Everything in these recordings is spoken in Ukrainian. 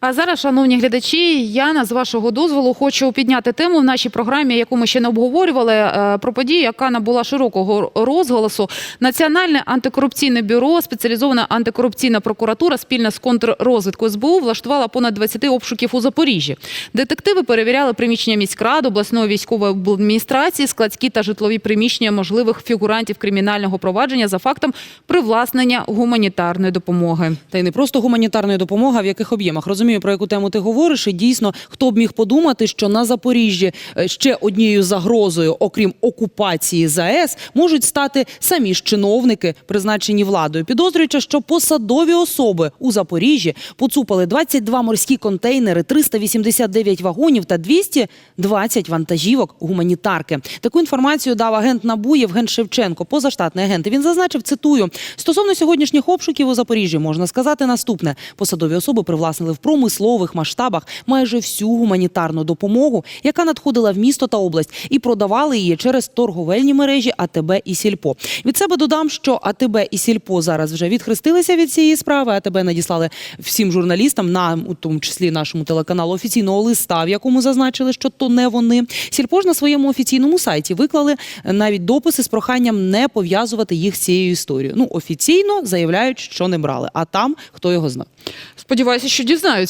А зараз, шановні глядачі, я на з вашого дозволу хочу підняти тему в нашій програмі, яку ми ще не обговорювали, е, про подію, яка набула широкого розголосу. Національне антикорупційне бюро, спеціалізована антикорупційна прокуратура спільно з контррозвідкою СБУ влаштувала понад 20 обшуків у Запоріжжі. Детективи перевіряли приміщення міськрад, обласної військової адміністрації, складські та житлові приміщення можливих фігурантів кримінального провадження за фактом привласнення гуманітарної допомоги. Та й не просто гуманітарної допомоги, а в яких об'ємах. Розумію, про яку тему ти говориш. І дійсно, хто б міг подумати, що на Запоріжжі е, ще однією загрозою, окрім окупації ЗАЕС, можуть стати самі ж чиновники, призначені владою. Підозрюючи, що посадові особи у Запоріжжі поцупали 22 морські контейнери, 389 вагонів та 220 вантажівок гуманітарки. Таку інформацію дав агент НАБУ Євген Шевченко, позаштатний агент. Він зазначив, цитую, стосовно сьогоднішніх обшуків у Запоріжжі можна сказати наступне: посадові особи привласнили в промислових масштабах майже всю гуманітарну допомогу, яка надходила в місто та область, і продавали її через торговельні мережі АТБ і Сільпо. Від себе додам, що АТБ і Сільпо зараз вже відхрестилися від цієї справи. АТБ надіслали всім журналістам, на у тому числі нашому телеканалу, офіційного листа, в якому зазначили, що то не вони. Сільпо ж на своєму офіційному сайті виклали навіть дописи з проханням не пов'язувати їх з цією історією. Ну офіційно заявляють, що не брали, а там хто його знає. Сподіваюся, що дізнаються.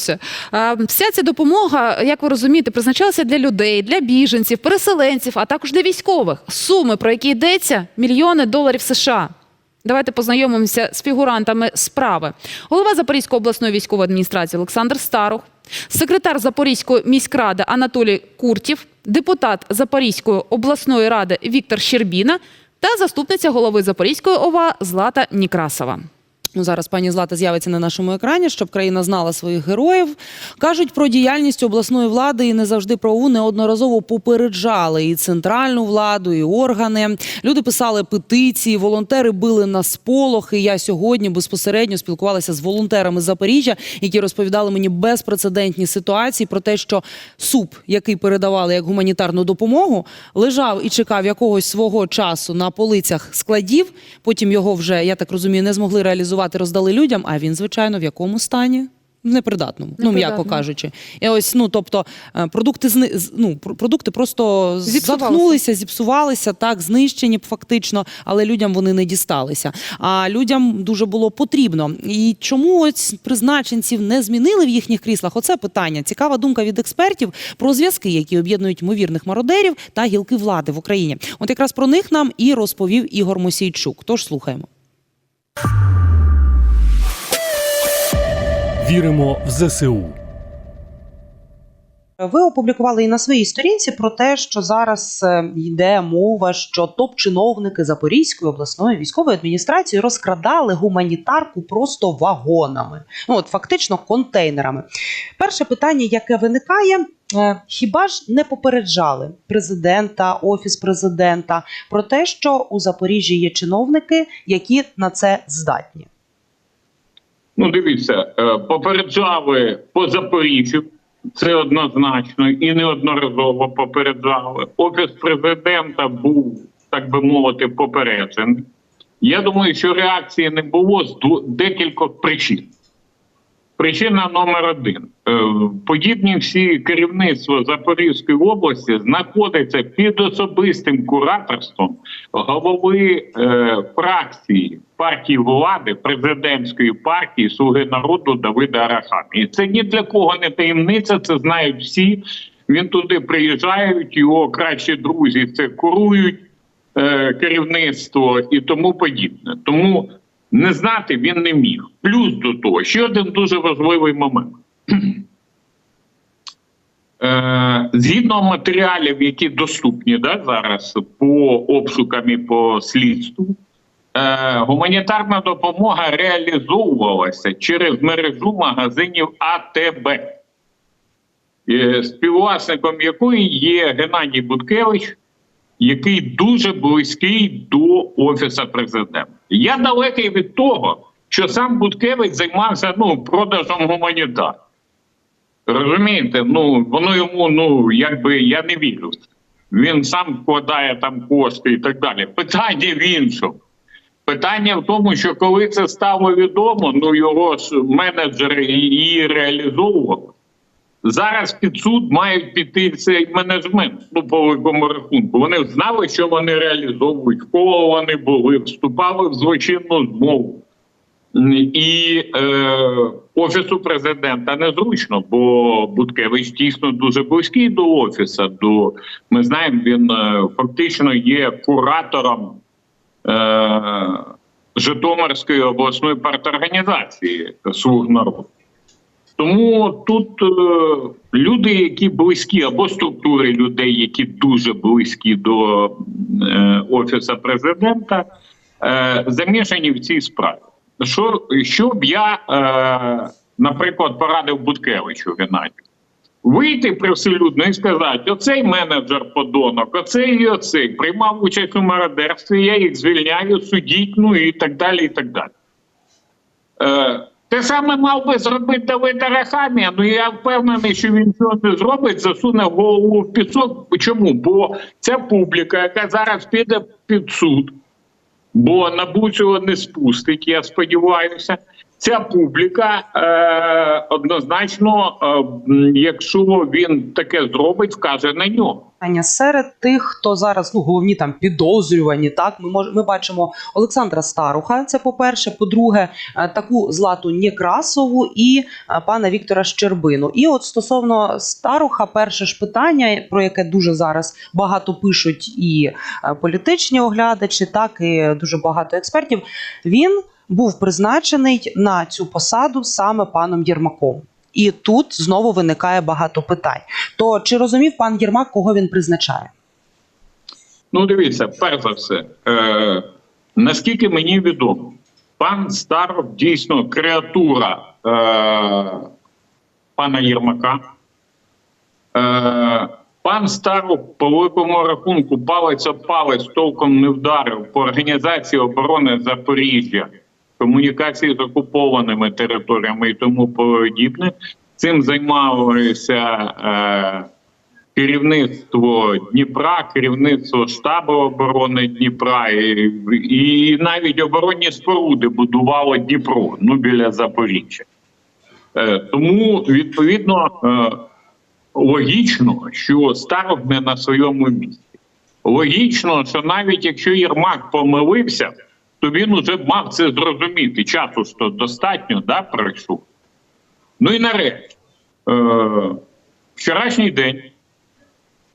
А, Вся ця допомога, як ви розумієте, призначалася для людей, для біженців, переселенців, а також для військових. Суми, про які йдеться, мільйони доларів США. Давайте познайомимося з фігурантами справи. Голова Запорізької обласної військової адміністрації Олександр Старух, секретар Запорізької міськради Анатолій Куртів, депутат Запорізької обласної ради Віктор Щербіна та заступниця голови Запорізької ОВА Злата Нікрасова. Ну, зараз пані Злата з'явиться на нашому екрані, щоб країна знала своїх героїв. Кажуть про діяльність обласної влади і не завжди правову неодноразово попереджали і центральну владу, і органи. Люди писали петиції, волонтери били на сполохи. Я сьогодні безпосередньо спілкувалася з волонтерами Запоріжжя, які розповідали мені безпрецедентні ситуації про те, що суп, який передавали як гуманітарну допомогу, лежав і чекав якогось свого часу на полицях складів. Потім його вже, я так розумію, не змогли реалізувати, роздали людям. А він, звичайно, в якому стані? В Непридатному, ну м'яко кажучи, і ось ну тобто е, продукти ну, продукти просто Зіпсувалися. заткнулися, зіпсувалися, так знищені фактично, але людям вони не дісталися. А людям дуже було потрібно. І чому ось призначенців не змінили в їхніх кріслах? Оце питання. Цікава думка від експертів про зв'язки, які об'єднують ймовірних мародерів та гілки влади в Україні. От якраз про них нам і розповів Ігор Мосійчук. Тож слухаємо. Віримо в ЗСУ. Ви опублікували і на своїй сторінці про те, що зараз е, йде мова, що топ-чиновники Запорізької обласної військової адміністрації розкрадали гуманітарку просто вагонами, ну от фактично контейнерами. Перше питання, яке виникає. е, Хіба ж не попереджали президента, офіс президента про те, що у Запоріжжі є чиновники, які на це здатні? Ну, дивіться, е, попереджали по Запоріжжю, це однозначно, і неодноразово попереджали. Офіс президента був, так би мовити, попереджений. Я думаю, що реакції не було з декількох причин. Причина номер один: Е, подібні всі керівництво Запорізької області знаходиться під особистим кураторством голови е, фракції партії влади президентської партії Слуги народу Давида Арахамі. І це ні для кого не таємниця. Це знають всі. Він туди приїжджають, його кращі друзі це курують е, керівництво і тому подібне. Тому не знати він не міг. Плюс до того, ще один дуже важливий момент. Е, Згідно матеріалів, які доступні да, зараз по обшукам і по слідству, е, гуманітарна допомога реалізовувалася через мережу магазинів АТБ, е, співвласником якої є Геннадій Буткевич, який дуже близький до офісу президента. Я далекий від того, що сам Буткевич займався ну, продажем гуманітар. Розумієте, ну воно йому, ну якби я не вірю. Він сам вкладає там кошти і так далі. Питання в іншому. Питання в тому, що коли це стало відомо, ну його менеджери її реалізовували. Зараз під суд мають піти цей менеджмент ну, по великому рахунку. Вони знали, що вони реалізовують, в кого вони були, вступали в злочинну змову. І е, офісу президента незручно, бо Буткевич дійсно дуже близький до офісу. До ми знаємо, він е, фактично є куратором е, Житомирської обласної парторганізації слуг народу. Тому тут е, люди, які близькі, або структури людей, які дуже близькі до е, офісу президента, е, замішані в цій справі. Що, що б я, наприклад, порадив Буткевичу Геннадію? Вийти привселюдно і сказати: оцей менеджер подонок, оцей і оцей приймав участь у мародерстві, я їх звільняю, судіть, ну і так далі. і так далі. Те саме мав би зробити Давид Арахамія, ну я впевнений, що він цього не зробить, засуне голову в пісок. Чому? Бо ця публіка, яка зараз піде під суд, бо НАБУ цього не спустить, я сподіваюся. Ця публіка е, однозначно, е, якщо він таке зробить, вкаже на нього. Аня, серед тих, хто зараз ну головні там підозрювані, так ми мож, ми бачимо Олександра Старуха. Це по-перше. По-друге, е, таку злату Некрасову і е, пана Віктора Щербину. І от стосовно Старуха, перше ж питання, про яке дуже зараз багато пишуть і е, політичні оглядачі, так і дуже багато експертів. Він був призначений на цю посаду саме паном Єрмаком. І тут знову виникає багато питань. То чи розумів пан Єрмак, кого він призначає? Ну, дивіться, перш за все, е, наскільки мені відомо, пан Старов дійсно креатура е, пана Єрмака. Е, пан Старов по великому рахунку палець об палець толком не вдарив по організації оборони Запоріжжя, комунікації з окупованими територіями і тому подібне. Цим займалися. Е, керівництво Дніпра, керівництво штабу оборони Дніпра і, і навіть оборонні споруди будувало Дніпро ну біля Запоріжжя. Е, тому відповідно е, логічно, що Старов не на своєму місці. Логічно, що навіть якщо Єрмак помилився, то він уже мав це зрозуміти. Часу ж то достатньо, да, пройшов. Ну і нарешті, е, вчорашній день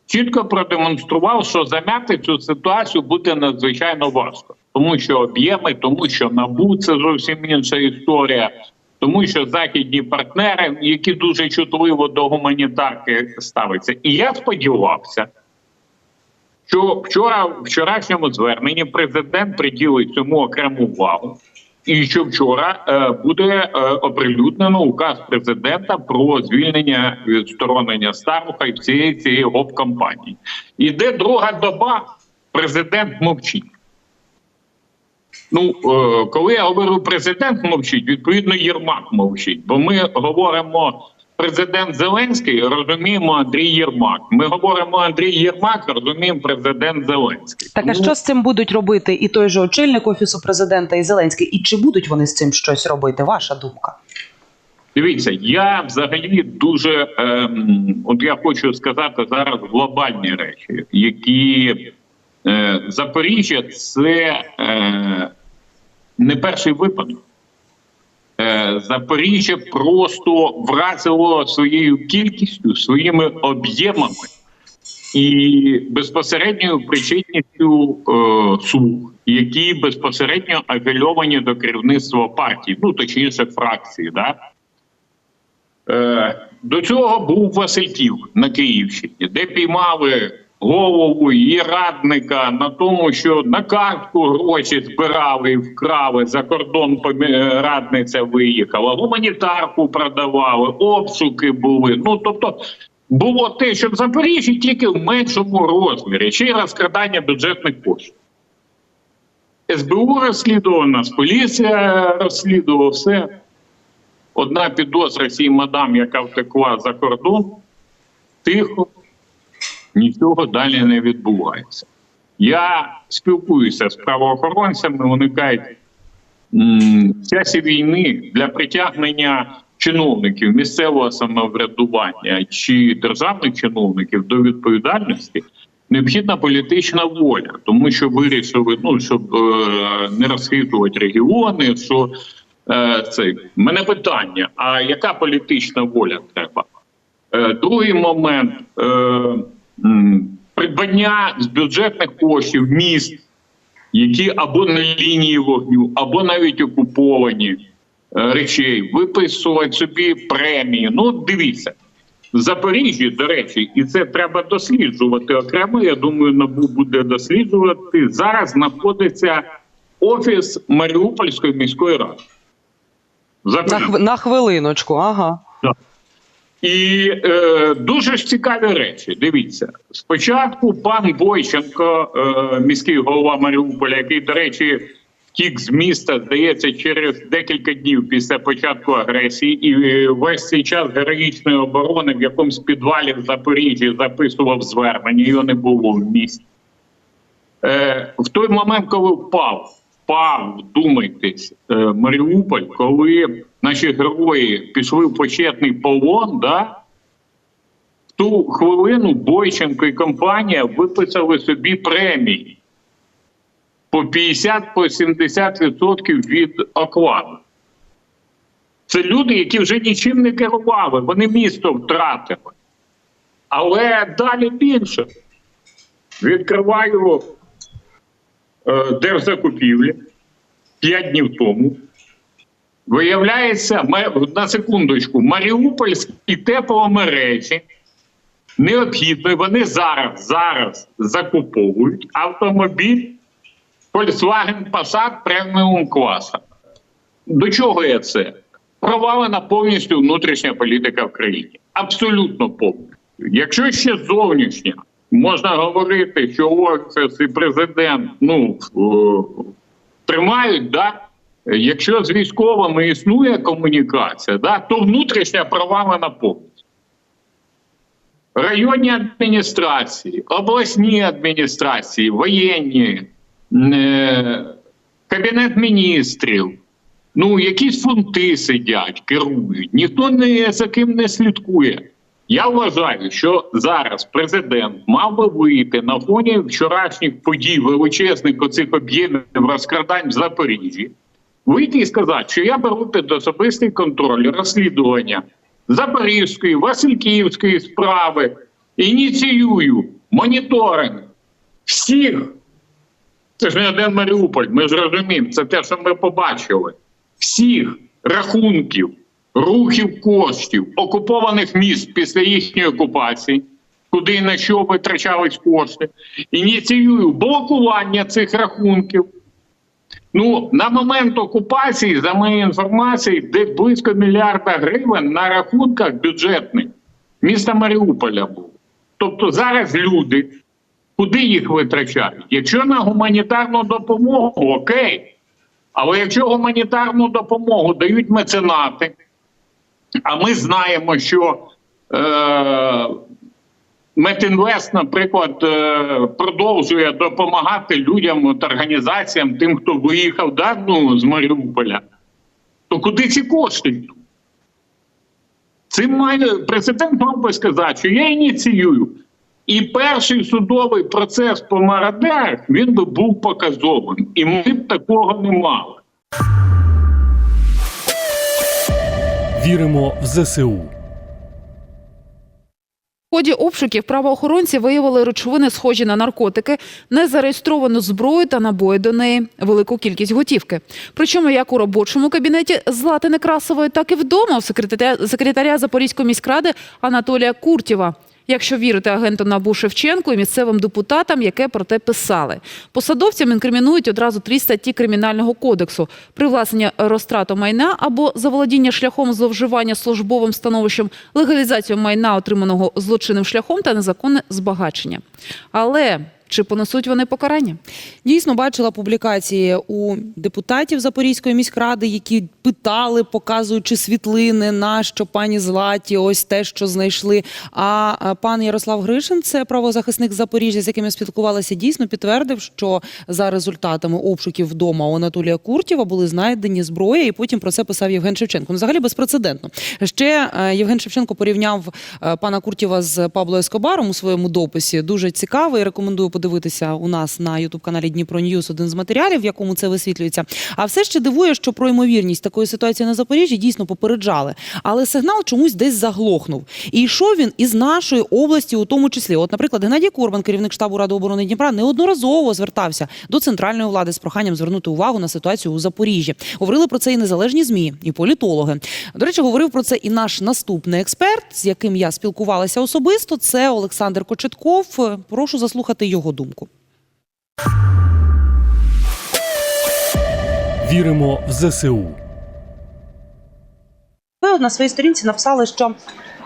чітко продемонстрував, що зам'яти цю ситуацію буде надзвичайно важко, тому що об'єми, тому що набу це зовсім інша історія, тому що західні партнери, які дуже чутливо до гуманітарки ставляться. І я сподівався, що вчора в вчорашньому зверненні президент приділить цьому окрему увагу. І що вчора е, буде е, оприлюднено указ президента про звільнення відсторонення Старуха і всієї цієї гоп-кампанії. Іде друга доба, президент мовчить. Ну, е, коли я говорю президент мовчить, відповідно Єрмак мовчить. Бо ми говоримо президент Зеленський, розуміємо Андрій Єрмак. Ми говоримо Андрій Єрмак, розуміємо президент Зеленський. Так а що з цим будуть робити і той же очільник офісу президента, і Зеленський? І чи будуть вони з цим щось робити? Ваша думка? Дивіться, я взагалі дуже ем, от я хочу сказати зараз глобальні речі, які е, Запоріжжя це е, не перший випадок. Запоріжжя просто вразило своєю кількістю, своїми об'ємами і безпосередньою причетністю е, слуг, які безпосередньо афільовані до керівництва партії, ну точніше фракції. Да? Е, до цього був Васильків на Київщині, де піймали голову і радника на тому, що на картку гроші збирали і вкрали за кордон. Радниця виїхала, гуманітарку продавали, обшуки були. Ну тобто. Було те, що в Запоріжжі тільки в меншому розмірі, ще й розкрадання бюджетних коштів. СБУ розслідувала, Нацполіція розслідувала все одна підозра цій мадам, яка втекла за кордон, тихо, нічого далі не відбувається. Я спілкуюся з правоохоронцями, вони кажуть, в часі війни для притягнення чиновників місцевого самоврядування чи державних чиновників до відповідальності необхідна політична воля, тому що вирішили, ну щоб е, не розхитувати регіони, що е, це мене питання: а яка політична воля треба? Е, Другий момент е, придбання з бюджетних коштів міст, які або на лінії вогню, або навіть окуповані е, речей, виписувати собі премії. Ну, дивіться. В Запоріжжі, до речі, і це треба досліджувати окремо. Я думаю, НАБУ буде досліджувати. Зараз знаходиться офіс Маріупольської міської ради. В На, хв- на хвилиночку, ага. І е, дуже ж цікаві речі. Дивіться, спочатку пан Бойченко, е, міський голова Маріуполя, який, до речі, втік з міста, здається, через декілька днів після початку агресії, і е, весь цей час героїчної оборони в якомусь підвалі в Запоріжжі записував звернення. Його не було в місті. Е, в той момент, коли впав, впав, вдумайтесь, е, Маріуполь, коли наші герої пішли в почетний полон, да, в ту хвилину Бойченко і компанія виписали собі премії по 50-70% від окладу. Це люди, які вже нічим не керували, вони місто втратили. Але далі більше. Відкриваю держзакупівлі 5 днів тому. Виявляється, на секундочку, Маріупольські тепломережі необхідно, вони зараз, зараз закуповують автомобіль Volkswagen Passat преміум класу. До чого я це? Провалена повністю внутрішня політика в країні. Абсолютно повністю. Якщо ще зовнішня, можна говорити, що офіс і президент ну, е, тримають, да? якщо з військовими існує комунікація, да? то внутрішня провалена повністю. Районні адміністрації, обласні адміністрації, воєнні, е, кабінет міністрів, ну якісь фунти сидять, керують, ніхто не за ким не слідкує. Я вважаю, що зараз президент мав би вийти на фоні вчорашніх подій величезних оцих об'ємів розкрадань в Запоріжжі, вийти і сказати, що я беру під особистий контроль розслідування Запорізької, Васильківської справи, ініціюю моніторинг всіх. Це ж не один Маріуполь, ми ж розуміємо, це те, що ми побачили. Всіх рахунків, рухів коштів, окупованих міст після їхньої окупації, куди і на що витрачались кошти, ініціюю блокування цих рахунків. Ну, на момент окупації, за моєю інформацією, десь близько мільярда гривень на рахунках бюджетних міста Маріуполя було. Тобто зараз люди, куди їх витрачають? Якщо на гуманітарну допомогу, окей. Але якщо гуманітарну допомогу дають меценати, а ми знаємо, що е, Метінвест, наприклад, е, продовжує допомагати людям, от, організаціям, тим, хто виїхав да, ну, з Маріуполя, то куди ці кошти? Цим має президент мав би сказати, що я ініціюю. І перший судовий процес по мародерах він би був показовим. І ми б такого не мали. Віримо в ЗСУ. В ході обшуків правоохоронці виявили речовини, схожі на наркотики, незареєстровану зброю та набої до неї, велику кількість готівки. Причому як у робочому кабінеті Злати Некрасової, так і вдома у секретаря, секретаря Запорізької міськради Анатолія Куртєва. Якщо вірити агенту НАБУ Шевченку і місцевим депутатам, яке про те писали. Посадовцям інкримінують одразу три статті Кримінального кодексу: привласнення розтрату майна або заволодіння шляхом зловживання службовим становищем, легалізацію майна, отриманого злочинним шляхом та незаконне збагачення. Але Чи понесуть вони покарання? Дійсно бачила публікації у депутатів Запорізької міськради, які питали, показуючи світлини, на що пані Златі, ось те, що знайшли. А пан Ярослав Гришин, це правозахисник Запоріжжя, з яким я спілкувалася, дійсно підтвердив, що за результатами обшуків вдома у Анатолія Куртєва були знайдені зброя, і потім про це писав Євген Шевченко. Ну, взагалі безпрецедентно. Ще е, Євген Шевченко порівняв е, пана Куртєва з Пабло Ескобаром у своєму дописі. Дуже цікавий. Рекомендую подивитися у нас на ютуб каналі Дніпро Ньюс один з матеріалів, в якому це висвітлюється. А все ще дивує, що про ймовірність такої ситуації на Запоріжжі дійсно попереджали. Але сигнал чомусь десь заглохнув. І йшов він із нашої області, у тому числі. От, наприклад, Геннадій Корбан, керівник штабу Ради оборони Дніпра, неодноразово звертався до центральної влади з проханням звернути увагу на ситуацію у Запоріжжі. Говорили про це і незалежні змі, і політологи. До речі, говорив про це і наш наступний експерт, з яким я спілкувалася особисто. Це Олександр Кочетков. Прошу заслухати його думку. Віримо в ЗСУ. Ви на своїй сторінці написали, що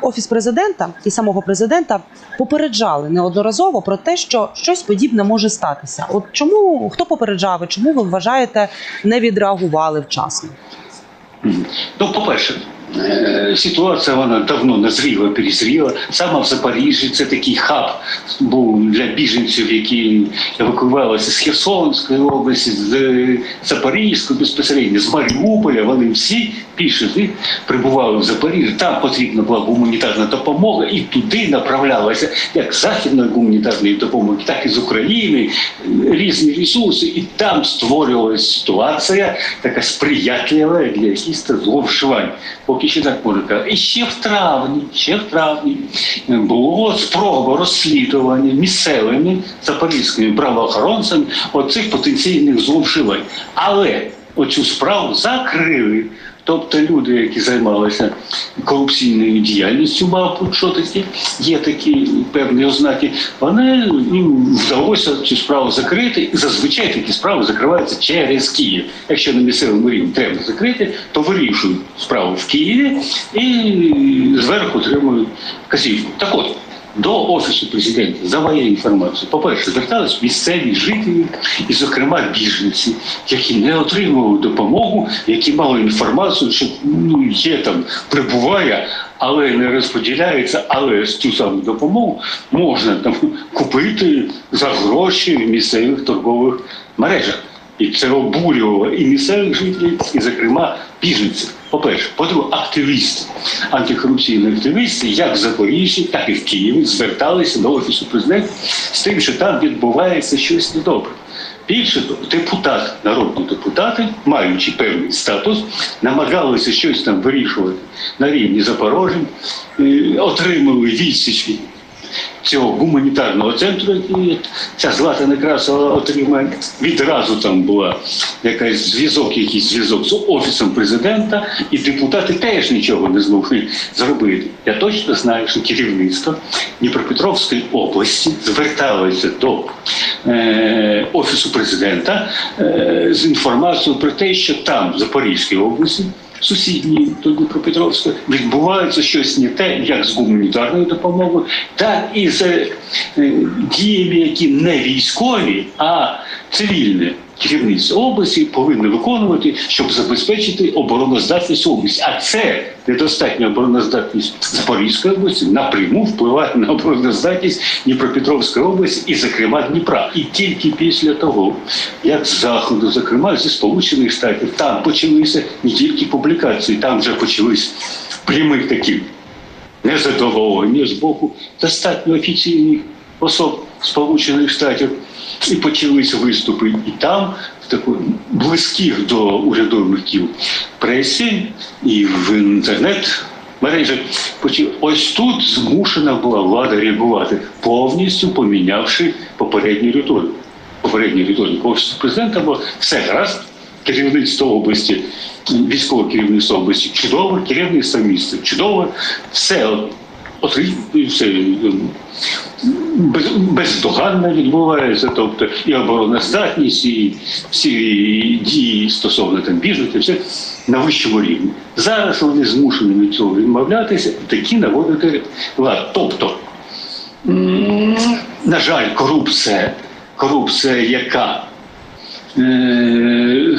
офіс президента і самого президента попереджали неодноразово про те, що щось подібне може статися. От чому хто попереджав і чому ви вважаєте не відреагували вчасно? Ну, по-перше, е, ситуація вона давно назріла, перезріла. Саме в Запоріжжі це такий хаб був для біженців, які евакуювалися з Херсонської області, з е, Запорізької безпосередньо, з Маріуполя. Вони всі пішли, прибували в Запоріжжя. Там потрібна була гуманітарна допомога, і туди направлялася як західної гуманітарної допомоги, так і з України е, різні ресурси. І там створювалася ситуація така сприятлива для якихось зловживань. Поки ще так порика. І ще в травні, ще в травні було спроба розслідування місцевими запорізькими правоохоронцями оцих потенційних зловживань. Але оцю справу закрили. Тобто люди, які займалися корупційною діяльністю, мабуть, що такі, є такі певні ознаки, вони їм вдалося цю справу закрити. І зазвичай такі справи закриваються через Київ. Якщо на місцевому рівні треба закрити, то вирішують справу в Києві і зверху отримують казівку. Так от. До офісу президента за моєю інформацією, по-перше, звертались місцеві жителі, і, зокрема, біженці, які не отримували допомогу, які мали інформацію, що ну, є там прибуває, але не розподіляється. Але ж цю саму допомогу можна там купити за гроші в місцевих торгових мережах. І це обурювало і місцевих жителів, і, зокрема, біженців. По-перше, по-друге, активісти, антикорупційні активісти, як в Запоріжжі, так і в Києві, зверталися до офісу президента з тим, що там відбувається щось недобре. Більше того, депутати, народні депутати, маючи певний статус, намагалися щось там вирішувати на рівні Запорожжя, е, отримали відсіч від цього гуманітарного центру, який ця злата Некрасова отримає. Відразу там була якась зв'язок, якийсь зв'язок з офісом президента, і депутати теж нічого не змогли зробити. Я точно знаю, що керівництво Дніпропетровської області зверталося до е, офісу президента е, з інформацією про те, що там в Запорізькій області сусідній до Дніпропетровської, відбувається щось не те, як з гуманітарною допомогою, так і з е, діями, які не військові, а цивільне. Керівництво області повинно виконувати, щоб забезпечити обороноздатність області. А це недостатня обороноздатність Запорізької області напряму впливає на обороноздатність Дніпропетровської області і, зокрема, Дніпра. І тільки після того, як з заходу, зокрема зі Сполучених Штатів, там почалися не тільки публікації, там вже почались прямих таких незадоволення з боку достатньо офіційних особ Сполучених Штатів. І почалися виступи і там, в такої близьких до урядових кіл пресі, і в інтернет мережах. Почали- Ось тут змушена була влада реагувати, повністю помінявши попередню риторику. Попередню риторику офісу президента було все гаразд, керівництво області, військове керівництво області чудове, керівництво міста чудове, все от, все без, бездоганно відбувається, тобто і обороноздатність, і всі дії стосовно там біженців, все на вищому рівні. Зараз вони змушені від цього відмовлятися такі наводити лад. Тобто, на жаль, корупція корупція, яка е,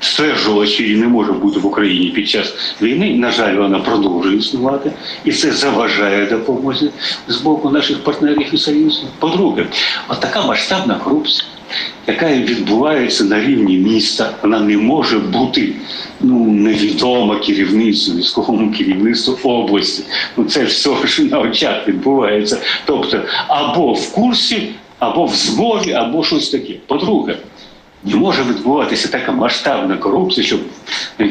стверджувала, що її не може бути в Україні під час війни. На жаль, вона продовжує існувати, і це заважає допомозі з боку наших партнерів і союзів. По-друге, от така масштабна корупція, яка відбувається на рівні міста, вона не може бути ну невідома керівництву, військовому керівництву області. Ну це все що на очах відбувається. Тобто або в курсі, або в змові, або щось таке. По-друге, не може відбуватися така масштабна корупція, щоб е,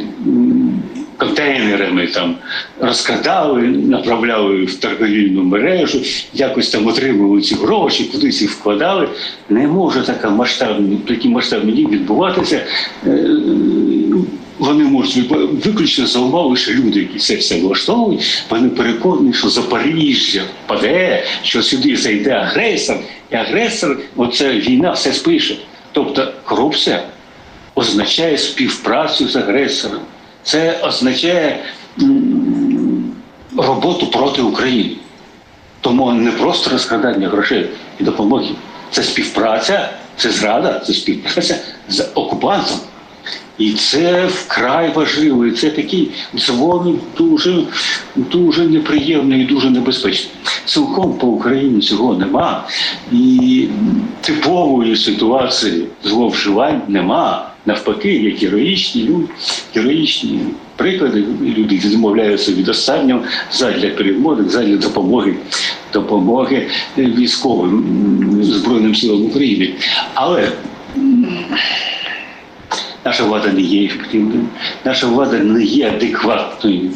контейнерами там розкрадали, направляли в торговільну мережу, якось там отримували ці гроші, кудись їх вкладали. Не може така масштабна, такі масштабні дії відбуватися. Е, Вони можуть виключно за умови, що люди, які це все влаштовують, вони переконані, що Запоріжжя паде, що сюди зайде агресор, і агресор, оце війна все спише. Тобто корупція означає співпрацю з агресором. Це означає роботу проти України. Тому не просто розкрадання грошей і допомоги. Це співпраця, це зрада, це співпраця з окупантом. І це вкрай важливо. І це такий дзвоник дуже, дуже неприємний і дуже небезпечний. Цілком по Україні цього нема. І типової ситуації зловживань нема. Навпаки, є героїчні люди, героїчні приклади. Люди відмовляються від останнього задля перемоги, задля допомоги, допомоги військовим Збройним силам України. Але Наша влада не є ефективною, наша влада не є адекватною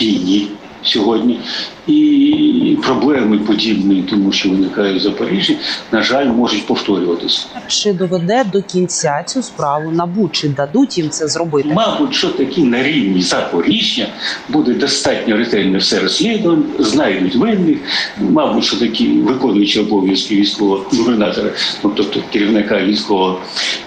війні сьогодні. І проблеми подібні, тому що виникають в Запоріжжі, на жаль, можуть повторюватися. Чи доведе до кінця цю справу набу, чи дадуть їм це зробити? Мабуть, що такі на рівні Запоріжжя буде достатньо ретельно все розслідувано, знайдуть винних. Мабуть, що такі виконуючі обов'язки військового губернатора, ну, тобто керівника військового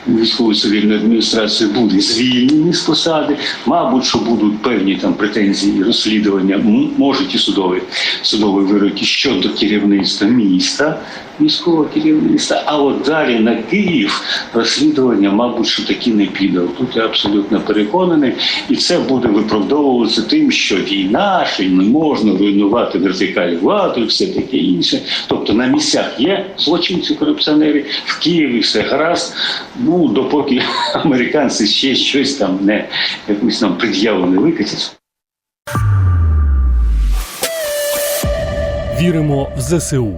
військової цивільної адміністрації, буде звільнені з посади. Мабуть, що будуть певні там претензії і розслідування, можуть і судові судові вироки щодо керівництва міста, міського керівництва. А от далі на Київ розслідування, мабуть, що таки не піде. Тут я абсолютно переконаний, і це буде виправдовуватися тим, що війна, що не можна руйнувати вертикаль влади, все таке інше. Тобто на місцях є злочинці корупціонери, в Києві все гаразд. Ну допоки американці ще щось там не якусь нам пред'яву не викатять. Віримо в ЗСУ.